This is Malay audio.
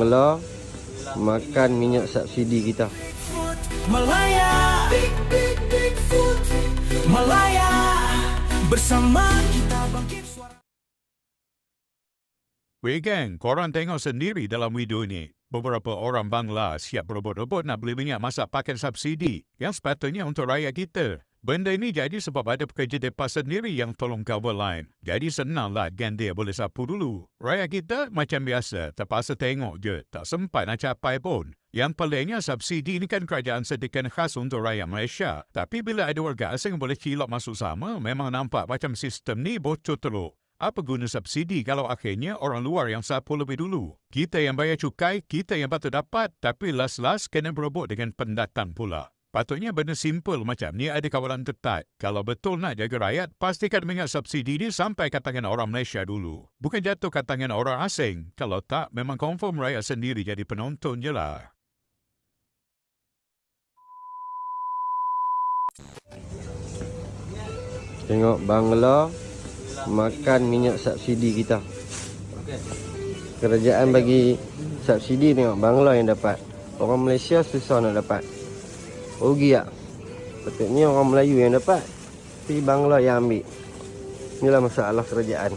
Mula makan minyak subsidi kita. Malaya Big Big Bigfoot Malaya Bersama kita bangkit suara Weh gang, korang tengok sendiri dalam video ini. Beberapa orang Bangla siap berebut-rebut nak beli minyak masak pakai subsidi yang sepatutnya untuk rakyat kita. Benda ini jadi sebab ada pekerja depas sendiri yang tolong cover line. Jadi senanglah gan dia boleh sapu dulu. Rakyat kita macam biasa, terpaksa tengok je. Tak sempat nak capai pun. Yang pelangnya subsidi ini kan kerajaan sediakan khas untuk rakyat Malaysia. Tapi bila ada warga asing boleh cilok masuk sama, memang nampak macam sistem ni bocor teruk. Apa guna subsidi kalau akhirnya orang luar yang sapu lebih dulu? Kita yang bayar cukai, kita yang patut dapat, tapi las-las kena berebut dengan pendatang pula. Patutnya benda simple macam ni ada kawalan ketat. Kalau betul nak jaga rakyat, pastikan minyak subsidi ni sampai ke tangan orang Malaysia dulu. Bukan jatuh ke tangan orang asing. Kalau tak, memang confirm rakyat sendiri jadi penonton je lah. Tengok Bangla makan minyak subsidi kita. Kerajaan bagi subsidi tengok Bangla yang dapat. Orang Malaysia susah nak dapat. Rugi tak? Patutnya orang Melayu yang dapat. Tapi Bangla yang ambil. Inilah masalah kerajaan.